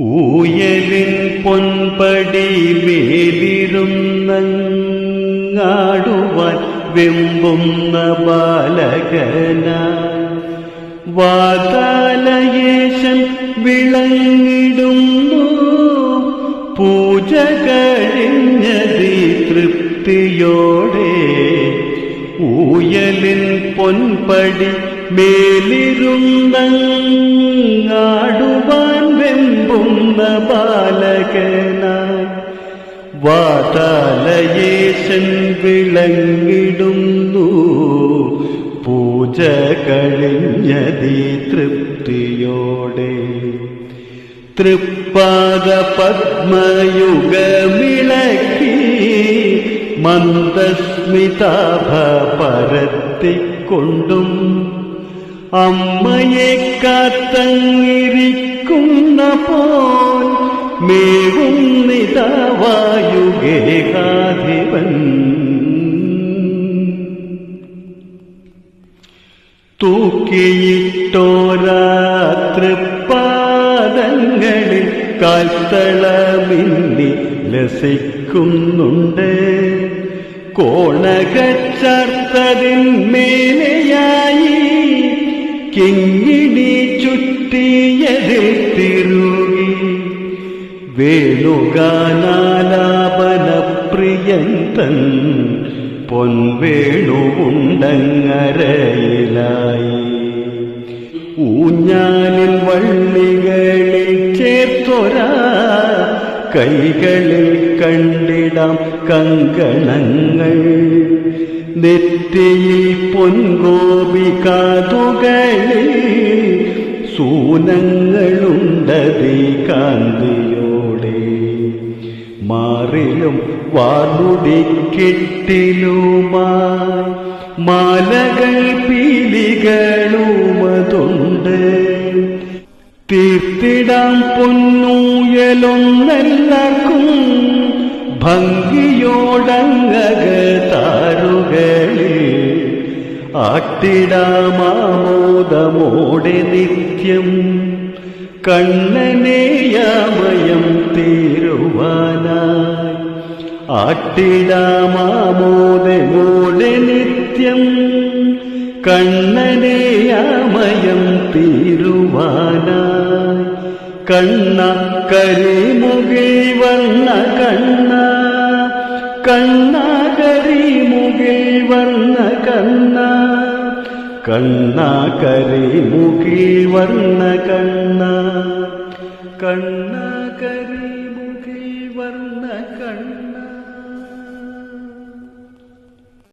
ഊയലിൻ പൊൻപടി മേലിരുന്നാടുവാൻ വെമ്പുന്ന ബാലകന. വാതാലയേശൻ വിളങ്ങിടുന്നു പൂജ കഴിഞ്ഞതി തൃപ്തിയോടെ. ഊയലിൻ പൊൻപടി മേലിരുന്നങ്ങാടുവാൻ ബാലകനായി. വാതാലയേശൻ വിളങ്ങിടുന്നു. പൂജ കഴിഞ്ഞതി തൃപ്തിയോടെ. തൃപ്പാദ പത്മയുഗമിളക്കി മന്ദസ്മിതാഭ പരത്തിക്കൊണ്ടും അമ്മയെ കാത്തങ്ങിരിക്കുന്ന പോൽ മേവും നിതാവായുഗേകാധിപൻ തൂക്കിയിട്ടോരാതൃപ്പാദങ്ങളിൽ കാൽത്തളമിന്നി ലസിക്കുന്നുണ്ട്. കോണകച്ചർത്തതിന്മേലെയായി കിങ്ങിണി ചുറ്റിയതിൽ തിരുകി. വേണുഗാനാലാപനപ്രിയന്തൻ പൊൻവേണുണ്ടങ്ങരയിലായി ഊഞ്ഞാലിൽ വള്ളികളിൽ ചേർത്തൊരാ കൈകളിൽ കണ്ടിടാം കങ്കണങ്ങൾ. നെറ്റിയിൽ പൊൻകോപി കാതുകളിൽ സൂനങ്ങളുണ്ടതി കാന്തിയോടെ മാറിലും വാർമുടിക്കെട്ടിലുമായി മാലകൾ പീലികളുമതുണ്ട്. തീർത്തിടാം പൊന്നൂയലൊന്നെല്ലാവർക്കും ഭംഗിയോടങ്ങക താരുകളിൽ. ആട്ടിടാമാമോദമോടെ നിത്യം കണ്ണനെയാമയം ആട്ടിടാമാമോദമോടെ നിത്യം കണ്ണനെയാമയം തീരുവാനായി. കണ്ണ കരിമുകിൽ വന്ന കണ്ണ കണ്ണ കരിമുകിൽ വന്ന കണ്ണ കണ്ണ കരിമുകിൽ വന്ന കണ്ണ കണ്ണ കരിമുകിൽ വന്ന കണ്ണ.